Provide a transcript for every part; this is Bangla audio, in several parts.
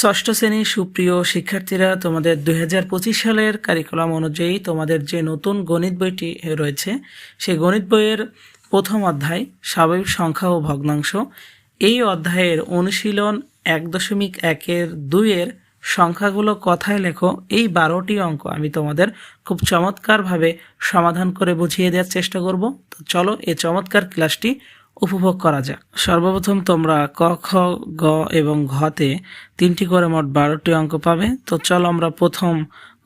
ষষ্ঠ শ্রেণির সুপ্রিয় শিক্ষার্থীরা, তোমাদের দুই হাজার পঁচিশ সালের কারিকুলাম অনুযায়ী তোমাদের যে নতুন গণিত বইটি রয়েছে, সেই গণিত বইয়ের প্রথম অধ্যায়, স্বাভাবিক সংখ্যা ও ভগ্নাংশ, এই অধ্যায়ের অনুশীলন এক দশমিক একের দুইয়ের সংখ্যাগুলো কথায় লেখো। এই বারোটি অঙ্ক আমি তোমাদের খুব চমৎকারভাবে সমাধান করে বুঝিয়ে দেওয়ার চেষ্টা করব। তো চলো, এই চমৎকার ক্লাসটি উপভোগ করা যাক। সর্বপ্রথম তোমরা ক, খ, গ এবং ঘতে তিনটি করে মোট বারোটি অঙ্ক পাবে। তো চলো আমরা প্রথম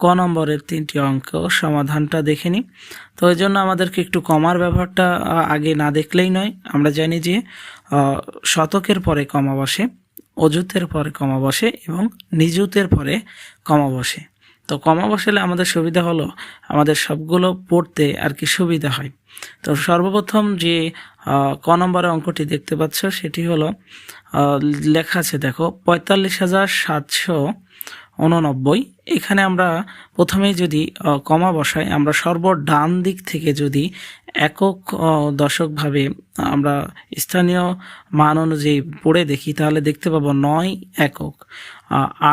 ক নম্বরের তিনটি অঙ্ক সমাধানটা দেখে নিই। তো এই জন্য আমাদেরকে একটু কমার ব্যবহারটা আগে না দেখলেই নয়। আমরা জানি যে শতকের পরে কমা বসে অজুতের পরে কমা বসে এবং নিযুতের পরে কমা বসে। তো কমা বসালে আমাদের সুবিধা হলো আমাদের সবগুলো পড়তে আর কি সুবিধা হয়। তো সর্বপ্রথম যে ক নম্বরের অঙ্কটি দেখতে পাচ্ছ সেটি হলো লেখা আছে দেখো, পঁয়তাল্লিশ হাজার সাতশো উননব্বই এখানে আমরা প্রথমেই যদি কমা বসাই, আমরা সর্ব ডান দিক থেকে যদি একক দশকভাবে আমরা স্থানীয় মান অনুযায়ী পড়ে দেখি, তাহলে দেখতে পাবো নয় একক।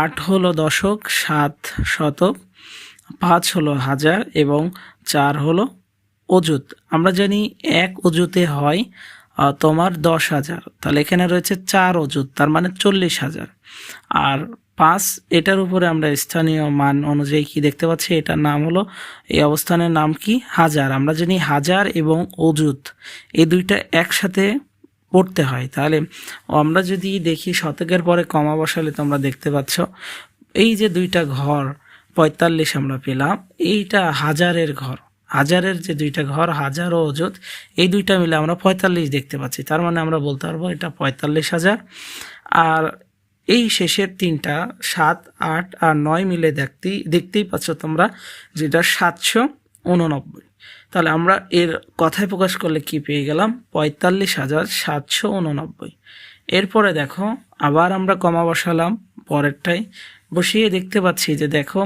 আট হলো দশক, সাত শতক, পাঁচ হলো হাজার এবং চার হলো অজুত আমরা জানি এক অজুতে হয় তোমার দশ হাজার। তাহলে এখানে রয়েছে চার অজুত তার মানে চল্লিশ হাজার। আর পাঁচ এটার উপরে আমরা স্থানীয় মান অনুযায়ী কি দেখতে পাচ্ছি? এটার নাম হলো, এই অবস্থানের নাম কি? হাজার। আমরা জানি হাজার এবং অজুত এই দুইটা একসাথে পড়তে হয়। তাহলে আমরা যদি দেখি শতকের পরে কমা বসালে তোমরা দেখতে পাচ্ছ, এই যে দুইটা ঘর, পঁয়তাল্লিশ আমরা পেলাম, এইটা হাজারের ঘর। হাজারের যে দুইটা ঘর, হাজার ও অযুত, এই দুইটা মিলে আমরা পঁয়তাল্লিশ দেখতে পাচ্ছি। তার মানে আমরা বলতে পারব এটা পঁয়তাল্লিশ হাজার। আর এই শেষের তিনটা, সাত, আট আর নয় মিলে দেখতেই দেখতেই পাচ্ছ তোমরা যেটা সাতশো উননব্বই। তাহলে আমরা এর কথায় প্রকাশ করলে কি পেয়ে গেলাম? পঁয়তাল্লিশ হাজার সাতশো উননব্বই। এরপরে দেখো, আবার আমরা কমা বসালাম পরেরটাই বসিয়ে দেখতে পাচ্ছি যে দেখো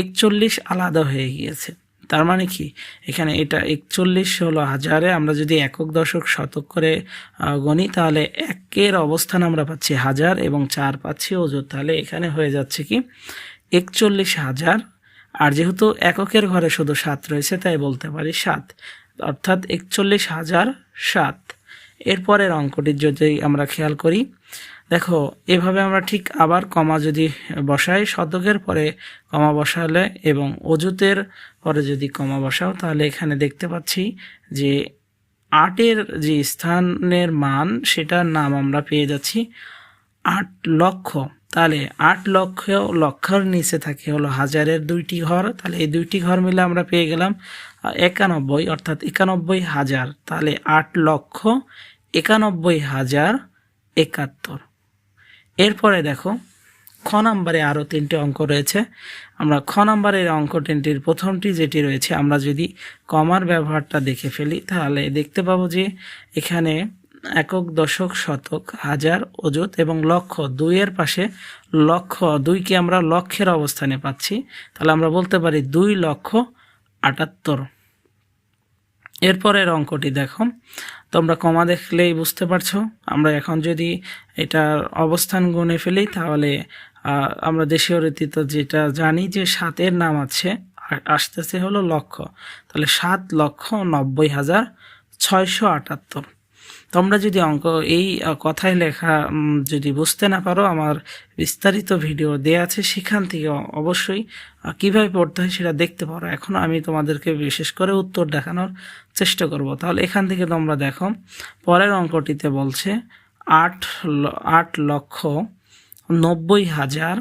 একচল্লিশ আলাদা হয়ে গিয়েছে। তার মানে কি? এখানে এটা একচল্লিশ হলো হাজারে আমরা যদি একক দশক শতক করে গণি, তাহলে একের অবস্থান আমরা পাচ্ছি হাজার এবং চার পাচ্ছি ওজন। তাহলে এখানে হয়ে যাচ্ছে কি? একচল্লিশ হাজার। আর যেহেতু এককের ঘরে শুধু সাত রয়েছে, তাই বলতে পারি সাত। অর্থাৎ একচল্লিশ হাজার সাত। এরপরের অঙ্কটির যদি আমরা খেয়াল করি দেখো, এভাবে আমরা ঠিক আবার কমা যদি বসাই, শতকের পরে কমা বসালে এবং অজুতের পরে যদি কমা বসাও, তাহলে এখানে দেখতে পাচ্ছি যে আটের যে স্থানের মান, সেটার নাম আমরা পেয়ে যাচ্ছি আট লক্ষ। তাহলে আট লক্ষ লক্ষর নিচে থাকে হলো হাজারের দুইটি ঘর। তাহলে এই দুইটি ঘর মিলে আমরা পেয়ে গেলাম একানব্বই, অর্থাৎ একানব্বই হাজার। তাহলে আট লক্ষ একানব্বই হাজার একাত্তর। এরপরে দেখো, খ নাম্বারে আরও তিনটি অঙ্ক রয়েছে। আমরা খ নাম্বারের অঙ্ক তিনটির প্রথমটি যেটি রয়েছে, আমরা যদি কমার ব্যবহারটা দেখে ফেলি, তাহলে দেখতে পাবো যে এখানে একক, দশক, শতক, হাজার, অযুত এবং লক্ষ, দুইয়ের পাশে লক্ষ, দুইকে আমরা লক্ষের অবস্থানে পাচ্ছি। তাহলে আমরা বলতে পারি দুই লক্ষ আটাত্তর। এরপরের অঙ্কটি দেখো। তোমরা কমা দেখলেই বুঝতে পারছ। আমরা এখন যদি এটার অবস্থান গুনে ফেলি, তাহলে আমরা দেশীয় রীতিতে যেটা জানি যে সাতের নাম আছে আসতেছে হলো লক্ষ। তাহলে সাত লক্ষ নব্বই হাজার ছয়শো আটাত্তর। তোমরা যদি অঙ্ক, এই কথায় লেখা যদি বুঝতে না পারো, আমার বিস্তারিত ভিডিও দেয়া আছে সেখান থেকে অবশ্যই কীভাবে পড়তে হয় সেটা দেখতে পারো। এখন আমি তোমাদেরকে বিশেষ করে উত্তর দেখানোর চেষ্টা করব। তাহলে এখান থেকে তোমরা দেখো, পরের অঙ্কটিতে বলছে, আট আট লক্ষ নব্বই হাজার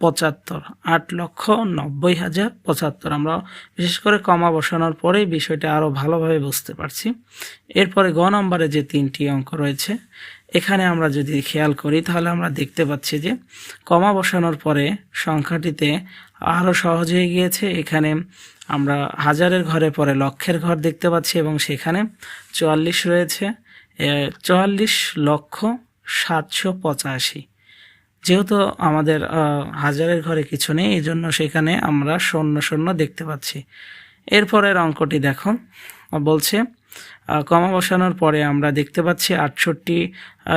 পঁচাত্তর, আট লক্ষ নব্বই হাজার পঁচাত্তর। আমরা বিশেষ করে কমা বসানোর পরে বিষয়টা আরও ভালোভাবে বুঝতে পারছি। এরপরে গ নম্বরে যে তিনটি অঙ্ক রয়েছে, এখানে আমরা যদি খেয়াল করি, তাহলে আমরা দেখতে পাচ্ছি যে কমা বসানোর পরে সংখ্যাটিতে আরও সহজ হয়ে গিয়েছে। এখানে আমরা হাজারের ঘরে পরে লক্ষের ঘর দেখতে পাচ্ছি এবং সেখানে চুয়াল্লিশ রয়েছে। চুয়াল্লিশ লক্ষ সাতশো পঁচাশি। যেহেতু আমাদের হাজারের ঘরে কিছু নেই এই জন্য সেখানে আমরা শূন্য শূন্য দেখতে পাচ্ছি। এরপরের অঙ্কটি দেখো। বলছে কমা বসানোর পরে আমরা দেখতে পাচ্ছি আটষট্টি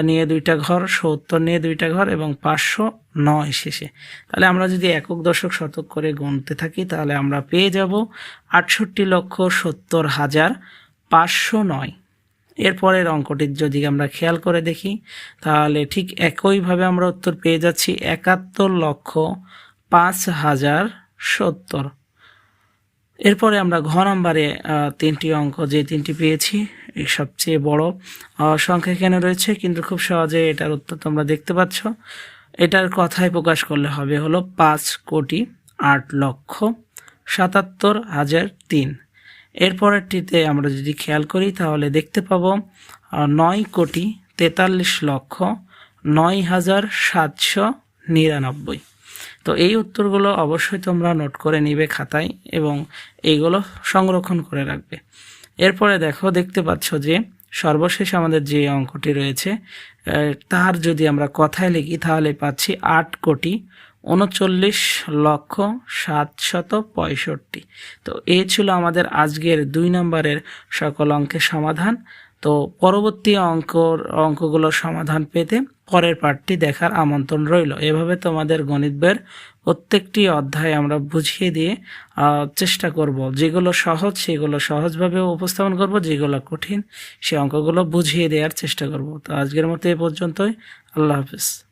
নিয়ে দুইটা ঘর, সত্তর নিয়ে দুইটা ঘর এবং পাঁচশো নয় শেষে। তাহলে আমরা যদি একক দশক শতক করে গুনতে থাকি, তাহলে আমরা পেয়ে যাব আটষট্টি লক্ষ সত্তর হাজার পাঁচশো নয়। এরপরের অঙ্কটির যদি আমরা খেয়াল করে দেখি, তাহলে ঠিক একইভাবে আমরা উত্তর পেয়ে যাচ্ছি একাত্তর লক্ষ পাঁচ হাজার সত্তর। এরপরে আমরা ঘ নম্বরে তিনটি অঙ্ক, যে তিনটি পেয়েছি সবচেয়ে বড় সংখ্যা এখানে রয়েছে, কিন্তু খুব সহজে এটার উত্তর তোমরা দেখতে পাচ্ছ। এটার কথায় প্রকাশ করলে হবে হলো পাঁচ কোটি আট লক্ষ সাতাত্তর হাজার তিন। এরপরেরটিতে আমরা যদি খেয়াল করি, তাহলে দেখতে পাবো নয় কোটি তেতাল্লিশ লক্ষ নয় হাজার সাতশো নিরানব্বই। তো এই উত্তরগুলো অবশ্যই তোমরা নোট করে নিবে খাতায় এবং এইগুলো সংরক্ষণ করে রাখবে। এরপরে দেখো, দেখতে পাচ্ছ যে সর্বশেষ আমাদের যে অঙ্কটি রয়েছে তার যদি আমরা কথায় লিখি, তাহলে পাচ্ছি আট কোটি উনচল্লিশ লক্ষ সাতশত পঁয়ষট্টি। তো এ ছিল আমাদের আজকের দুই নম্বরের সকল অঙ্কের সমাধান। তো পরবর্তী অঙ্কর, অঙ্কগুলোর সমাধান পেতে পরের পাঠটি দেখার আমন্ত্রণ রইল। এভাবে তোমাদের গণিত বইয়ের প্রত্যেকটি অধ্যায় আমরা বুঝিয়ে দিয়ে চেষ্টা করব। যেগুলো সহজ, সেগুলো সহজভাবে উপস্থাপন করব। যেগুলো কঠিন, সে অঙ্কগুলো বুঝিয়ে দেওয়ার চেষ্টা করব। তো আজকের মতো এ পর্যন্তই। আল্লাহ হাফিজ।